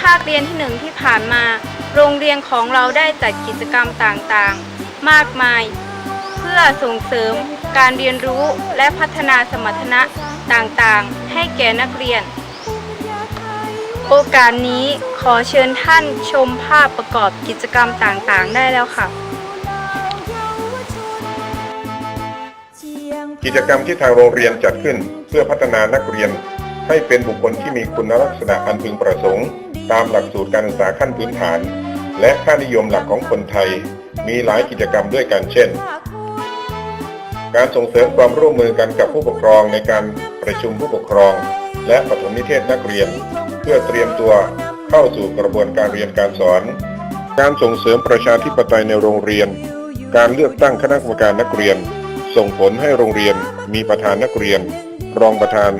ภาคเรียนที่หนึ่งที่ผ่านมา โรงเรียนของเราได้จัดกิจกรรมต่างๆ มากมาย เพื่อส่งเสริมการเรียนรู้และพัฒนาสมรรถนะต่างๆ ให้แก่นักเรียน โอกาสนี้ขอเชิญท่านชมภาพประกอบกิจกรรมต่างๆ ได้แล้วค่ะ กิจกรรมที่ทางโรงเรียนจัดขึ้นเพื่อพัฒนานักเรียนให้เป็นบุคคลที่มีคุณลักษณะอันพึงประสงค์ ตามหลักสูตรการศึกษาขั้นพื้นฐาน และค่านิยมหลักของคนไทย มีหลายกิจกรรมด้วยกันเช่น การส่งเสริมความร่วมมือกันกับผู้ปกครองในการประชุมผู้ปกครอง และปฐมนิเทศนักเรียน เพื่อเตรียมตัวเข้าสู่กระบวนการเรียนการสอน การส่งเสริมประชาธิปไตยในโรงเรียน การเลือกตั้งคณะกรรมการนักเรียน ส่งผลให้โรงเรียนมีประธานนักเรียน รองประธาน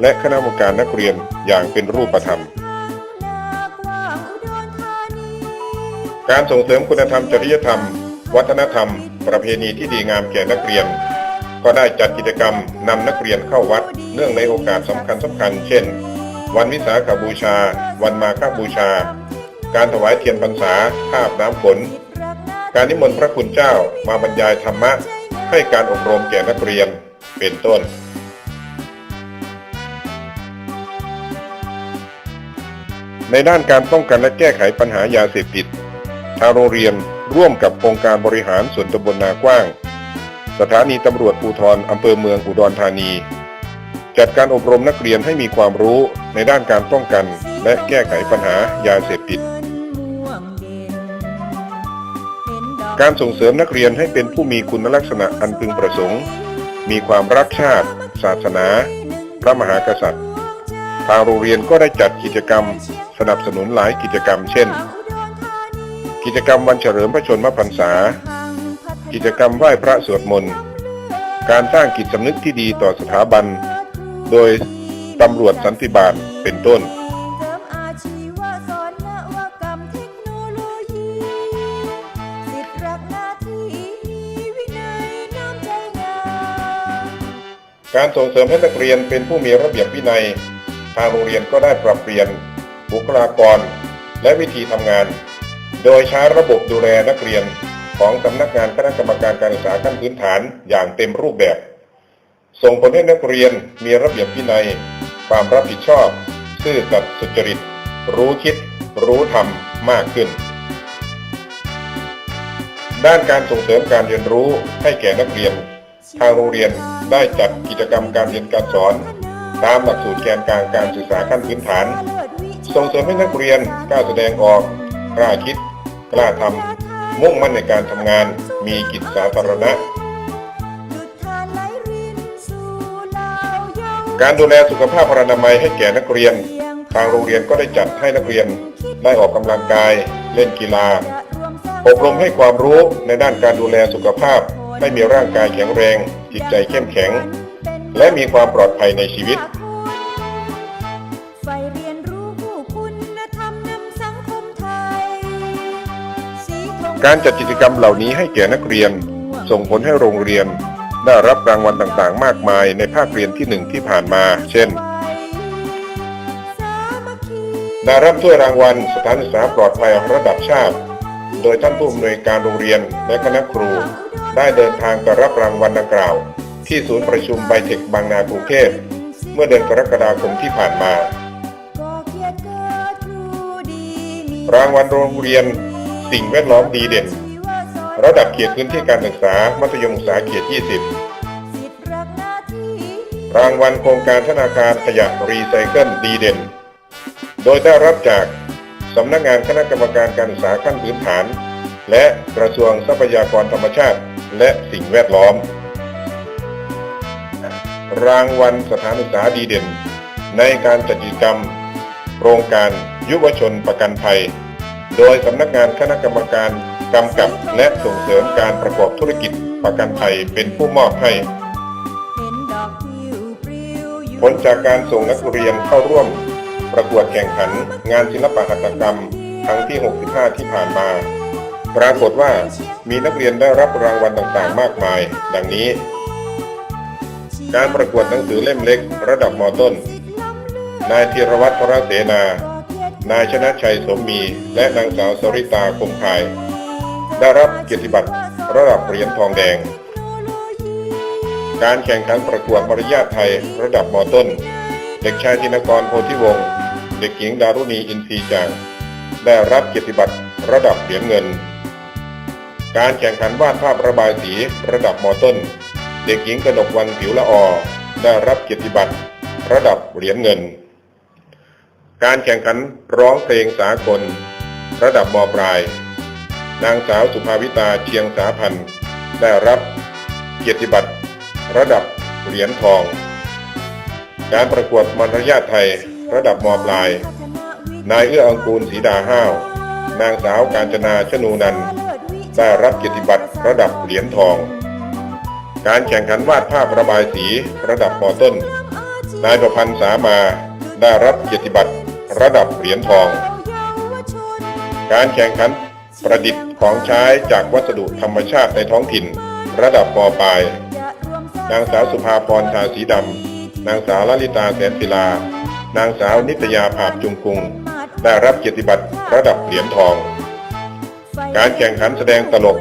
และคณะกรรมการนักเรียนอย่างเป็นรูปธรรม การส่งเสริมคุณธรรมจริยธรรม วัฒนธรรม ประเพณีที่ดีงามแก่นักเรียน ก็ได้จัดกิจกรรมนำนักเรียนเข้าวัด เนื่องในโอกาสสำคัญสำคัญ เช่น วันวิสาขบูชา วันมาฆบูชา การถวายเทียนพรรษาภาพน้ำฝน การนิมนต์พระคุณเจ้ามาบรรยายธรรมะ ให้การอบรมแก่นักเรียน เป็นต้นในด้านการป้องกันและแก้ไขปัญหายาเสพติดางโรงเรียน ร่วมกับองค์การบริหารส่วนตำบลนากว้าง สถานีตำรวจภูธรอำเภอเมืองอุดรธานี จัดการอบรมนักเรียนให้มีความรู้ในด้านการป้องกัน และแก้ไขปัญหายาเสพติด การส่งเสริมนักเรียนให้เป็นผู้มีคุณลักษณะอันพึงประสงค์ มีความรักชาติ ศาสนา พระมหากษัตริย์ ทางโรงเรียนก็ได้จัดกิจกรรม สนับสนุนหลายกิจกรรมเช่น กิจกรรมวันเฉลิมพระชนมพรรษา กิจกรรมไหว้พระสวดมนต์ การสร้างจิตสำนึกที่ดีต่อสถาบัน โดยตำรวจสันติบาลเป็นต้นการส่งเสริมให้นักเรียนเป็นผู้มีระเบียบวินัย ทางโรงเรียนก็ได้ปรับเปลี่ยนบุคลากร และวิธีทำงาน โดยใช้ระบบดูแลนักเรียนของสำนักงานคณะกรรมการการศึกษาขั้นพื้นฐานอย่างเต็มรูปแบบ ส่งผลให้นักเรียนมีระเบียบวินัย ความรับผิดชอบ ซื่อสัตย์สุจริต รู้คิด รู้ทำมากขึ้น ด้านการส่งเสริมการเรียนรู้ให้แก่นักเรียน ทางโรงเรียนได้จัดกิจกรรมการเรียนการสอน ตามหลักสูตรแกนกลางการศึกษาขั้นพื้นฐาน ส่งเสริมให้นักเรียนกล้าแสดงออกกล้าคิด กล้าทำมุ่งมั่นในการทำงาน มีกิจสาธารณะจุดทานไหลรินสู่เหล่าเยาวการดูแลสุขภาพพนามัยให้แก่นักเรียน ทางโรงเรียนก็ได้จัดให้นักเรียนได้ออกกำลังกาย เล่นกีฬา อบรมให้ความรู้ในด้านการดูแลสุขภาพ ให้มีร่างกายแข็งแรง จิตใจเข้มแข็ง และมีความปลอดภัยในชีวิต การจัดกิจกรรมเหล่านี้ให้แก่นักเรียน ส่งผลให้โรงเรียน ได้รับรางวัลต่างๆ มากมายในภาคเรียนที่หนึ่งที่ผ่านมา เช่นสามัคคีได้รับถ้วยรางวัลสถานศึกษาปลอดภัยระดับชาติ โดยท่านผู้อำนวยการโรงเรียนและคณะครู ได้เดินทางไปรับรางวัลดังกล่าว ที่ศูนย์ประชุมไบเทคบางนากรุงเทพเมื่อเดือนกรกฎาคมที่ผ่านมาก่อเกียรติเกิดครูดีมีรางวัลโรงเรียน สิ่งแวดล้อมดีเด่น ระดับเขตพื้นที่การศึกษา มัธยมศึกษาเขต 20สิทธิ์รักหน้างวัลโครงการธนาคารขยะรีไซเคิลดีเด่น โดยได้รับจากสำนักงานคณะกรรมการการศึกษาขั้นพื้นฐาน และกระทรวงทรัพยากรธรรมชาติ และสิ่งแวดล้อม รางวัลสถานศึกษาดีเด่น ในการจัดกิจกรรม โครงการยุวชนประกันภัย โดยสำนักงานคณะกรรมการกำกับและส่งเสริมการประกอบธุรกิจประกันภัยเป็นผู้มอบให้ ผลจากการส่งนักเรียนเข้าร่วม ประกวดแข่งขัน งานศิลปหัตถกรรม ครั้งที่ 65 ที่ผ่านมา ปรากฏว่ามีนักเรียนได้รับรางวัลต่างๆ มากมาย ดังนี้ การประกวดหนังสือเล่มเล็ก ระดับมต้น นายธีรวัตรพระเสนา นายชนะชัยสมมี และนางสาวสริตาคมคาย ได้รับเกียรติบัตรระดับเหรียญทองแดง การแข่งขันประกวดมารยาทไทยระดับมต้น เด็กชายธินกรโพธิวงศ์เด็กหญิงดารุณีอินทรีจางได้รับเกียรติบัตรระดับเหรียญเงิน การแข่งขันวาดภาพระบายสีระดับมต้น เด็กหญิงกนกวันผิวละออได้รับเกียรติบัตรระดับเหรียญเงิน การแข่งขันร้องเพลงสากล ระดับมปลาย นางสาวสุภาวิตาเชียงสาพันธ์ได้รับเกียรติบัตร ระดับเหรียญทอง การประกวดมารยาทไทย ระดับมปลาย นายเอื้ออังกูลศรีดาห้าว นางสาวกาญจนาชนูนันได้รับเกียรติบัตรระดับเหรียญทอง การแข่งขันวาดภาพระบายสีระดับมต้น นายประพันธ์สามาได้รับเกียรติบัตร ระดับเหรียญทอง การแข่งขันประดิษฐ์ของใช้จากวัสดุธรรมชาติในท้องถิ่น ระดับมปลาย นางสาวสุภาพรทาสีดำ นางสาวลลิตาแสนศิลา นางสาวนิตยาภาพจุงกุง ได้รับเกียรติบัตรระดับเหรียญทอง การแข่งขันแสดงตลก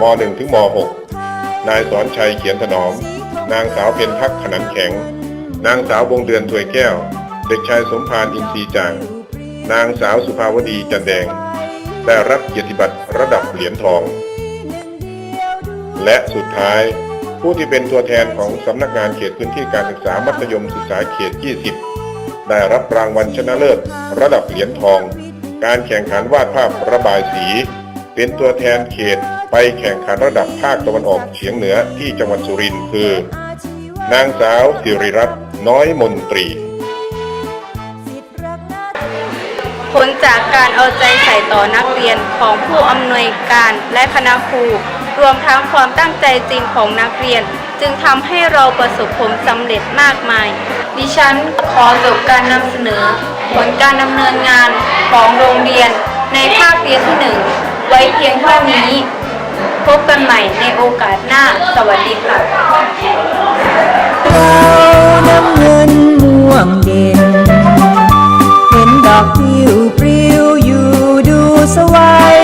ม .1 ถึงม .6 นายสอนชัยเขียนถนอม นางสาวเพ็ญพักขนันแข็ง นางสาววงเดือนถวยแก้ว เด็กชายสมพานอินทรีจาง นางสาวสุภาวดีจันแดง ได้รับเกียรติบัตรระดับเหรียญทอง และสุดท้ายผู้ที่เป็นตัวแทนของสำนักงานเขตพื้นที่การศึกษามัธยมศึกษาเขต 20 ได้รับรางวัลชนะเลิศ ระดับเหรียญทอง การแข่งขันวาดภาพระบายสี เป็นตัวแทนเขตไปแข่งขันระดับภาคตะวันออกเฉียงเหนือที่จังหวัดสุรินทร์คือ นางสาวสิริรัตน์น้อยมนตรี ผลจากการเอาใจใส่ต่อนักเรียนของผู้อำนวยการและคณะครู รวมทั้งความตั้งใจจริงของนักเรียน จึงทำให้เราประสบผลสำเร็จมากมาย ดิฉันขอจบการนำเสนอ ผลการดำเนินงานของโรงเรียนในภาคเรียนที่หนึ่งไว้เพียงเท่านี้ พบกันใหม่ในโอกาสหน้า สวัสดีค่ะเราน้ำเงินม่วงเด่นเห็นดอก ทิวปลิวอยู่ดูสวาย